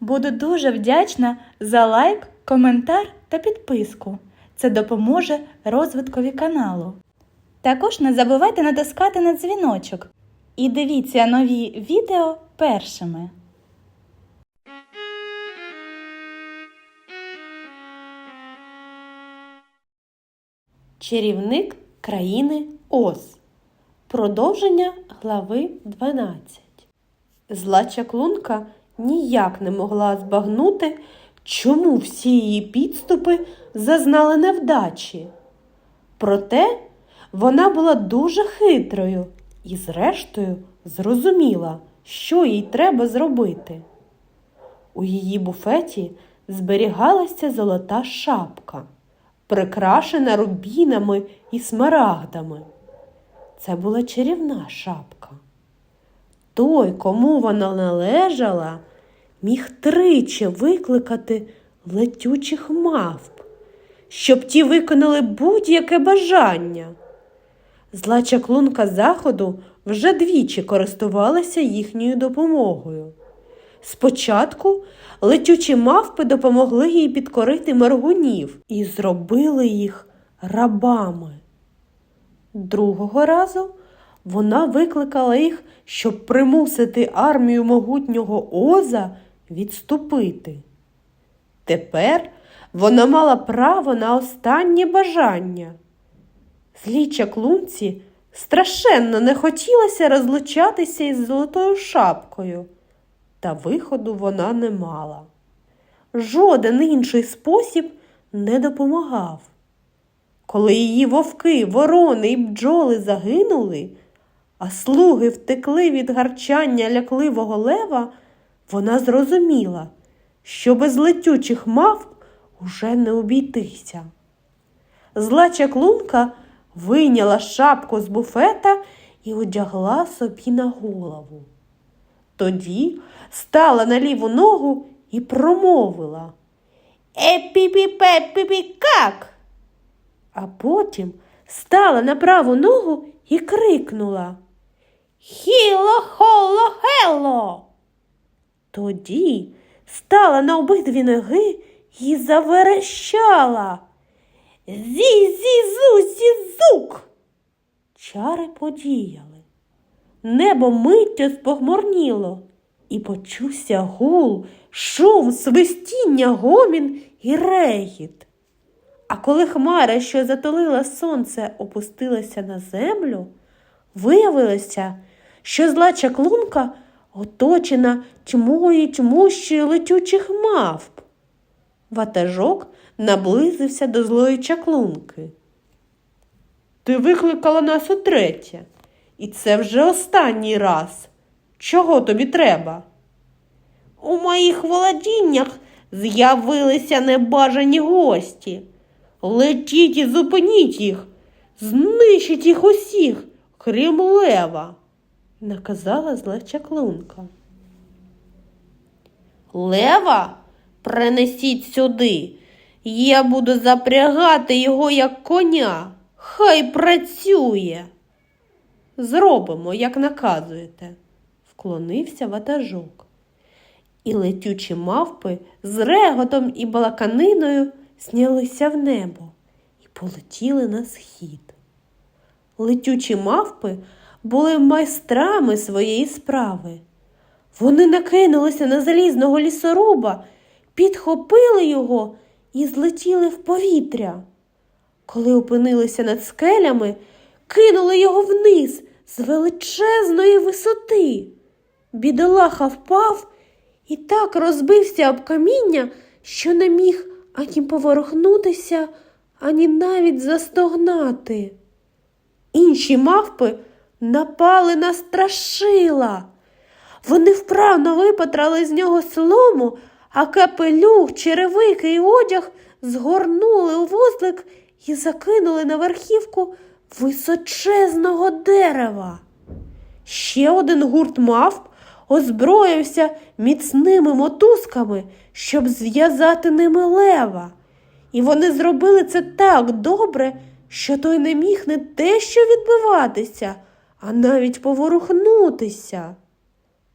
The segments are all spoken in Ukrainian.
Буду дуже вдячна за лайк, коментар та підписку. Це допоможе розвиткові каналу. Також не забувайте натискати на дзвіночок і дивіться нові відео першими. Чарівник країни Оз. Продовження глави 12. Зла чаклунка ніяк не могла збагнути, чому всі її підступи зазнали невдачі. Проте вона була дуже хитрою і, зрештою, зрозуміла, що їй треба зробити. У її буфеті зберігалася золота шапка, прикрашена рубінами і смарагдами. Це була чарівна шапка. Той, кому вона належала, міг тричі викликати летючих мавп, щоб ті виконали будь-яке бажання. Зла чаклунка заходу вже двічі користувалася їхньою допомогою. Спочатку летючі мавпи допомогли їй підкорити маргунів і зробили їх рабами. Другого разу вона викликала їх, щоб примусити армію могутнього Оза відступити. Тепер вона мала право на останнє бажання. Злій чаклунці страшенно не хотілося розлучатися із золотою шапкою, та виходу вона не мала. Жоден інший спосіб не допомагав. Коли її вовки, ворони і бджоли загинули, а слуги втекли від гарчання лякливого лева, вона зрозуміла, що без летючих мавп уже не обійтися. Зла чаклунка вийняла шапку з буфета і одягла собі на голову. Тоді стала на ліву ногу і промовила Епіпі-пепіпі-как! А потім стала на праву ногу і крикнула Хіло-холо-хело. Тоді стала на обидві ноги і заверещала. Зі-зі-зу-зі-зук. Чари подіяли. Небо миттю спохмурніло, і почувся гул, шум, свистіння, гомін і регіт. А коли хмара, що затулила сонце, опустилася на землю, виявилося, що зла чаклунка оточена тьмою тьмущою летючих мавп. Ватажок наблизився до злої чаклунки. Ти викликала нас утретє, і це вже останній раз. Чого тобі треба? У моїх володіннях з'явилися небажані гості. Летіть і зупиніть їх, знищіть їх усіх, крім лева, наказала зла чаклунка. Лева принесіть сюди. Я буду запрягати його як коня. Хай працює. Зробимо, як наказуєте, вклонився ватажок. І летючі мавпи з реготом і балаканиною знялися в небо і полетіли на схід. Летючі мавпи були майстрами своєї справи. Вони накинулися на залізного лісоруба, підхопили його і злетіли в повітря. Коли опинилися над скелями, кинули його вниз з величезної висоти. Бідолаха впав і так розбився об каміння, що не міг ані поворухнутися, ані навіть застогнати. Інші мавпи напали на страшила. Вони вправно випатрали з нього солому, а капелюх, черевики і одяг згорнули у вузлик і закинули на верхівку височезного дерева. Ще один гурт мавп озброївся міцними мотузками, щоб зв'язати ними лева. І вони зробили це так добре, що той не міг не те що відбиватися, а навіть поворухнутися.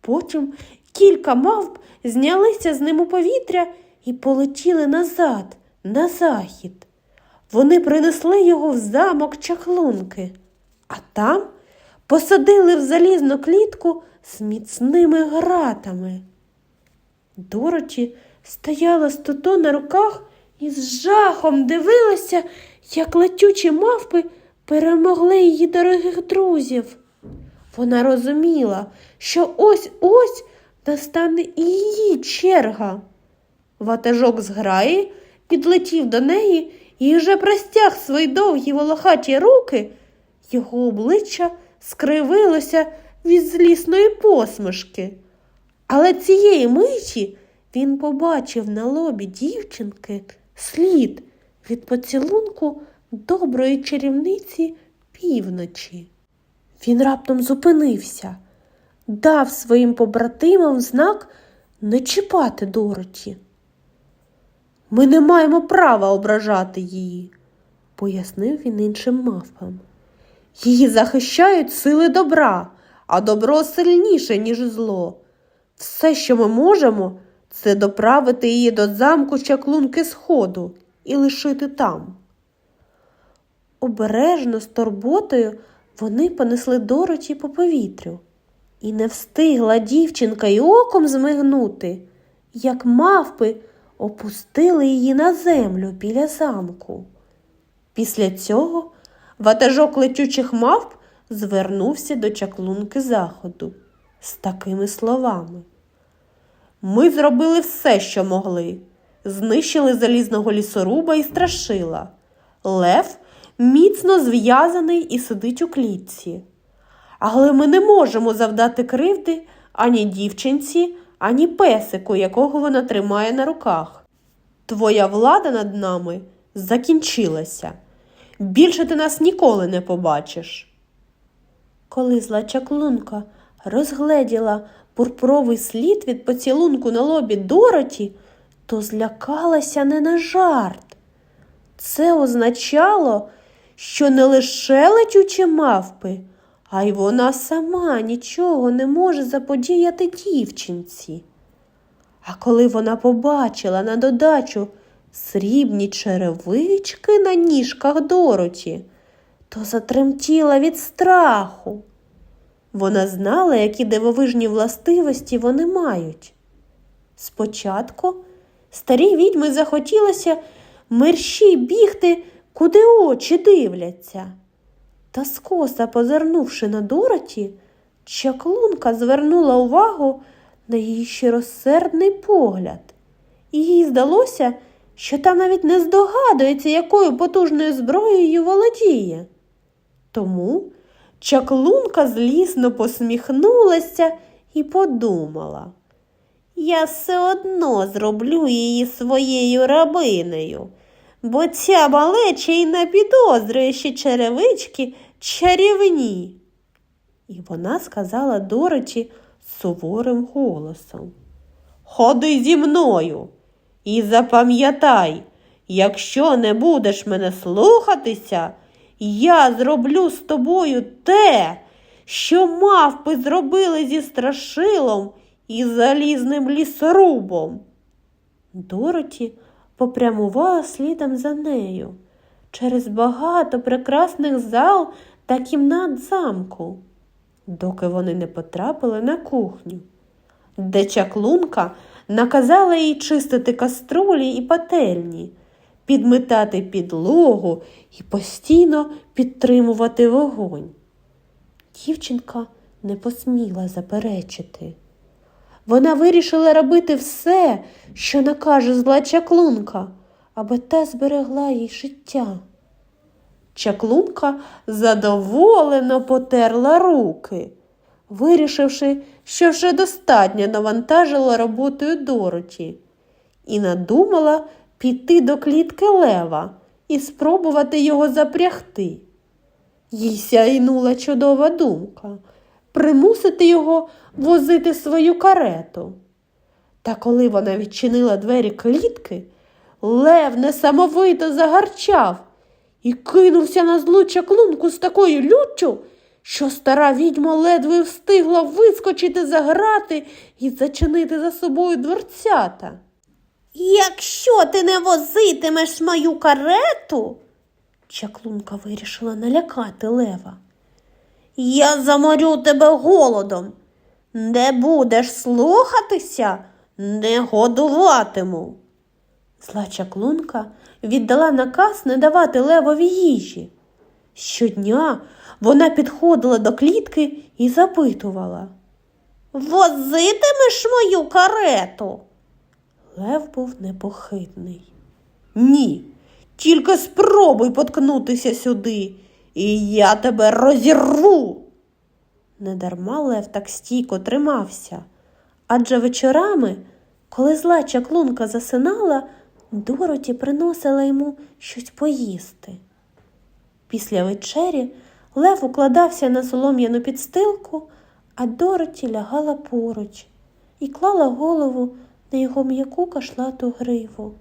Потім Кілька мавп знялися з ним у повітря і полетіли назад, на захід. Вони принесли його в замок чаклунки, а там посадили в залізну клітку з міцними гратами. Дороті стояла з Тото на руках і з жахом дивилася, як летючі мавпи перемогли її дорогих друзів. Вона розуміла, що ось-ось настане і її черга. Ватажок з граї підлетів до неї і вже простяг свої довгі волохаті руки. Його обличчя скривилося від злісної посмішки. Але цієї миті він побачив на лобі дівчинки слід від поцілунку доброї чарівниці півночі. Він раптом зупинився, дав своїм побратимам знак не чіпати Дороті. Ми не маємо права ображати її, пояснив він іншим мавпам. Її захищають сили добра, а добро сильніше, ніж зло. Все, що ми можемо, це доправити її до замку чаклунки сходу і лишити там. Обережно з турботою вони понесли Дороті по повітрю, і не встигла дівчинка й оком змигнути, як мавпи опустили її на землю біля замку. Після цього ватажок летючих мавп звернувся до чаклунки заходу з такими словами. Ми зробили все, що могли. Знищили залізного лісоруба і страшила. Лев міцно зв'язаний і сидить у клітці. Але ми не можемо завдати кривди ані дівчинці, ані песику, якого вона тримає на руках. Твоя влада над нами закінчилася. Більше ти нас ніколи не побачиш. Коли зла чаклунка розгледіла пурпуровий слід від поцілунку на лобі Дороті, то злякалася не на жарт. Це означало, що не лише летючі мавпи, а й вона сама нічого не може заподіяти дівчинці. А коли вона побачила на додачу срібні черевички на ніжках Дороті, то затремтіла від страху. Вона знала, які дивовижні властивості вони мають. Спочатку старій відьми захотілося мерщій бігти, куди очі дивляться. Та скоса позирнувши на Дороті, чаклунка звернула увагу на її щиросердний погляд, і їй здалося, що та навіть не здогадується, якою потужною зброєю володіє. Тому чаклунка злісно посміхнулася і подумала. Я все одно зроблю її своєю рабинею, бо ця малеча й не підозрює, що черевички чарівні. І вона сказала Дороті суворим голосом. Ходи зі мною і запам'ятай, якщо не будеш мене слухатися, я зроблю з тобою те, що мавпи зробили зі страшилом і залізним лісорубом. Дороті попрямувала слідом за нею через багато прекрасних зал та кімнат замку, доки вони не потрапили на кухню, де чаклунка наказала їй чистити каструлі і пательні, підмитати підлогу і постійно підтримувати вогонь. Дівчинка не посміла заперечити. Вона вирішила робити все, що накаже зла чаклунка, аби та зберегла їй життя. Чаклунка задоволено потерла руки, вирішивши, що вже достатньо навантажила роботою Дороті, і надумала піти до клітки лева і спробувати його запрягти. Їй сяйнула чудова думка примусити його возити свою карету. Та коли вона відчинила двері клітки, лев несамовито загарчав і кинувся на злу чаклунку з такою люттю, що стара відьма ледве встигла вискочити за грати і зачинити за собою дверцята. Якщо ти не возитимеш мою карету, чаклунка вирішила налякати лева. Я заморю тебе голодом. Не будеш слухатися, не годуватиму. Зла чаклунка віддала наказ не давати левові їжі. Щодня вона підходила до клітки і запитувала Возитимеш мою карету? Лев був непохитний. Ні, тільки спробуй поткнутися сюди, і я тебе розірву. Недарма Лев так стійко тримався, адже вечорами, коли зла чаклунка засинала, Дороті приносила йому щось поїсти. Після вечері Лев укладався на солом'яну підстилку, а Дороті лягала поруч і клала голову на його м'яку кашлату гриву.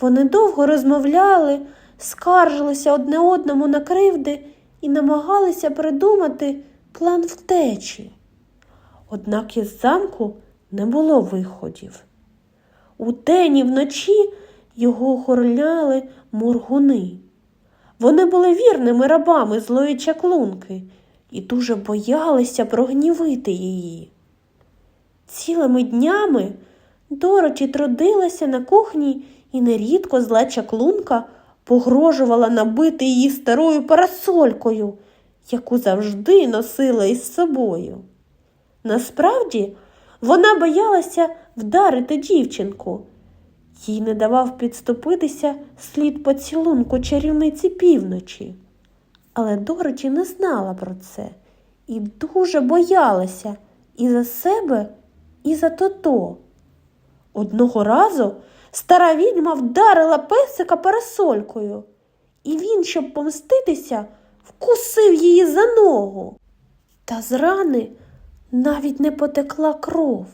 Вони довго розмовляли, скаржилися одне одному на кривди і намагалися придумати план втечі. Однак із замку не було виходів. Удень і вночі його охороняли моргуни. Вони були вірними рабами злої чаклунки і дуже боялися прогнівити її. Цілими днями Дороті трудилася на кухні і нерідко зла чаклунка погрожувала набити її старою парасолькою, яку завжди носила із собою. Насправді, вона боялася вдарити дівчинку. Їй не давав підступитися слід поцілунку чарівниці півночі. Але Дороті не знала про це і дуже боялася і за себе, і за тото. Одного разу стара відьма вдарила песика парасолькою, і він, щоб помститися, вкусив її за ногу. Та з рани навіть не потекла кров.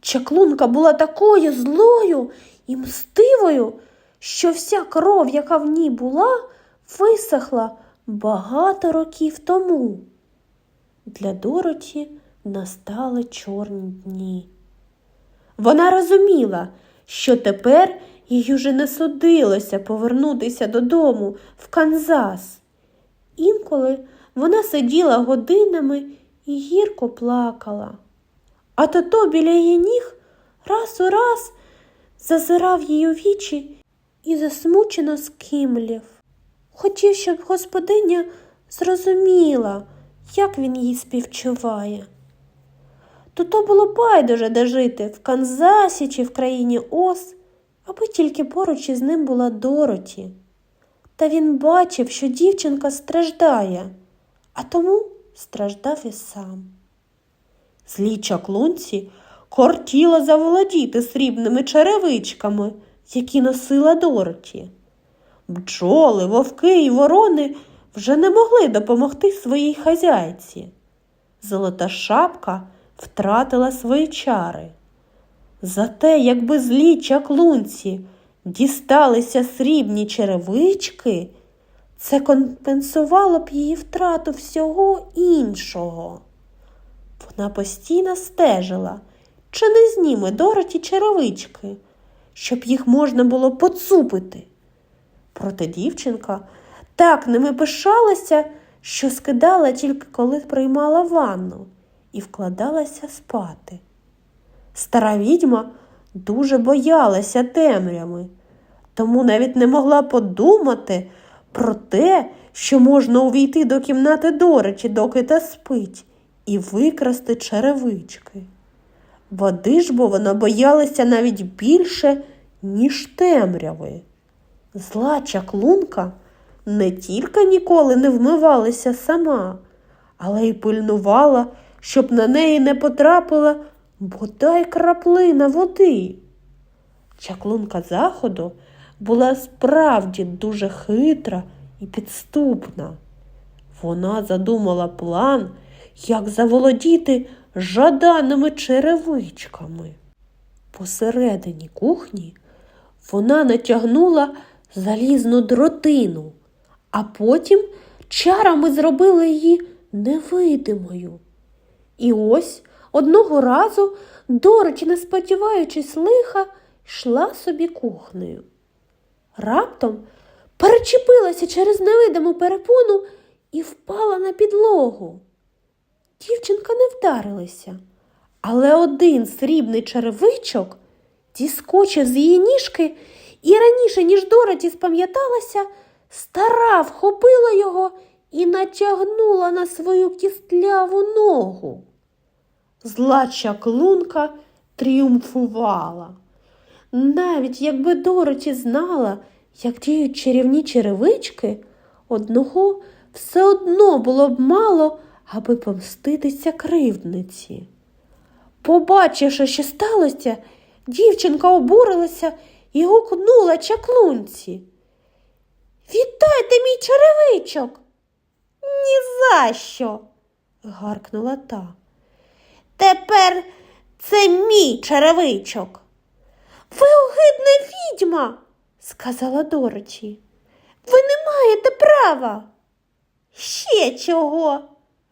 Чаклунка була такою злою і мстивою, що вся кров, яка в ній була, висохла багато років тому. Для Дороті настали чорні дні. Вона розуміла, що тепер їй уже не судилося повернутися додому в Канзас. Інколи вона сиділа годинами і гірко плакала. А тото біля її ніг раз у раз зазирав у вічі і засмучено скимлів. Хотів, щоб господиня зрозуміла, як він їй співчуває. Тото було байдуже де жити в Канзасі чи в країні Ос, аби тільки поруч із ним була Дороті. Та він бачив, що дівчинка страждає, а тому страждав і сам. Злій чаклунці кортіло заволодіти срібними черевичками, які носила Дороті. Бджоли, вовки і ворони вже не могли допомогти своїй хазяйці. Золота шапка втратила свої чари. Зате, якби злій чаклунці дісталися срібні черевички, це компенсувало б її втрату всього іншого. Вона постійно стежила, чи не зніме Дороті черевички, щоб їх можна було поцупити. Проте дівчинка так ними пишалася, що скидала тільки коли приймала ванну і вкладалася спати. Стара відьма дуже боялася темряви, тому навіть не могла подумати про те, що можна увійти до кімнати Доречі, доки та спить, і викрасти черевички. Води ж бо вона боялася навіть більше, ніж темряви. Зла чаклунка не тільки ніколи не вмивалася сама, але й пильнувала, щоб на неї не потрапила бодай краплина води. Чаклунка заходу була справді дуже хитра і підступна. Вона задумала план, як заволодіти жаданими черевичками. Посередині кухні вона натягнула залізну дротину, а потім чарами зробила її невидимою. І ось одного разу Дороті, не сподіваючись лиха, йшла собі кухнею. Раптом перечепилася через невидиму перепону і впала на підлогу. Дівчинка не вдарилася, але один срібний черевичок діскочив з її ніжки, і раніше, ніж Дороті спам'яталася, стара вхопила його і натягнула на свою кістляву ногу. Зла чаклунка тріумфувала. Навіть якби Дороті знала, як діють чарівні черевички, одного все одно було б мало, аби помститися кривдниці. Побачивши, що сталося, дівчинка обурилася і гукнула чаклунці. Віддайте мій черевичок. «Ні за що!» – гаркнула та. Тепер це мій черевичок. Ви огидна відьма, сказала Дороті. Ви не маєте права. Ще чого?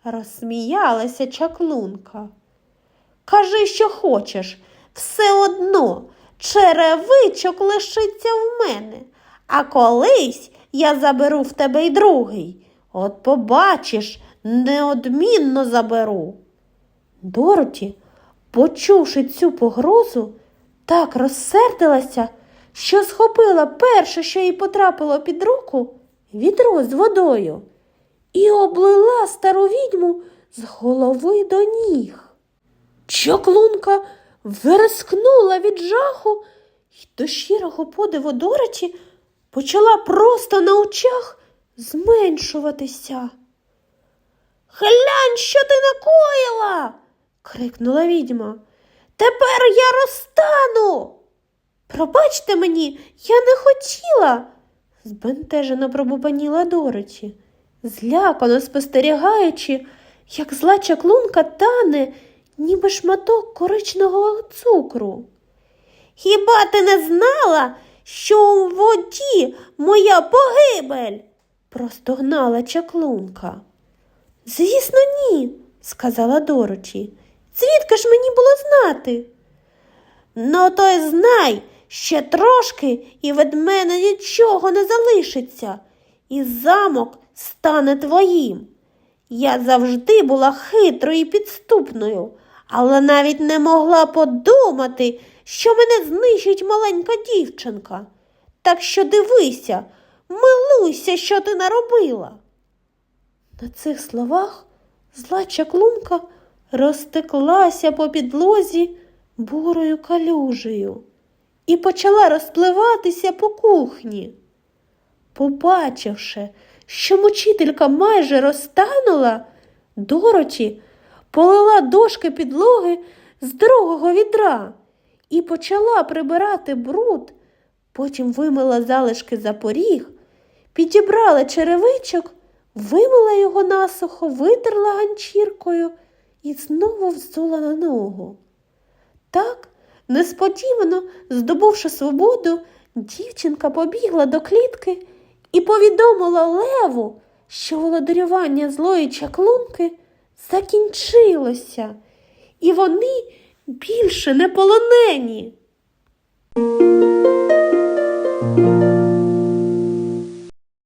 розсміялася чаклунка. Кажи, що хочеш, все одно черевичок лишиться в мене, а колись я заберу в тебе й другий. От побачиш, неодмінно заберу. Дороті, почувши цю погрозу, так розсердилася, що схопила перше, що їй потрапило під руку, відро з водою, і облила стару відьму з голови до ніг. Чоклунка верескнула від жаху і до щирого подиву Дороті почала просто на очах зменшуватися. Глянь, що ти накоїла. Крикнула відьма. Тепер я розтану. Пробачте мені, я не хотіла, збентежено пробубаніла Дороті, злякано спостерігаючи, як зла чаклунка тане, ніби шматок коричневого цукру. Хіба ти не знала, що у воді моя погибель? простогнала чаклунка. Звісно, ні, сказала Дороті. Звідки ж мені було знати? Ну, то й знай, ще трошки, і від мене нічого не залишиться, і замок стане твоїм. Я завжди була хитрою і підступною, але навіть не могла подумати, що мене знищить маленька дівчинка. Так що дивися, милуйся, що ти наробила. На цих словах зла чаклунка розтеклася по підлозі бурою калюжею і почала розпливатися по кухні. Побачивши, що мучителька майже розтанула, Дороті полила дошки підлоги з другого відра і почала прибирати бруд, потім вимила залишки за поріг, підібрала черевичок, вимила його насухо, витерла ганчіркою і знову взула на ногу. Так, несподівано, здобувши свободу, дівчинка побігла до клітки і повідомила Леву, що володарювання злої чаклунки закінчилося, і вони більше не полонені.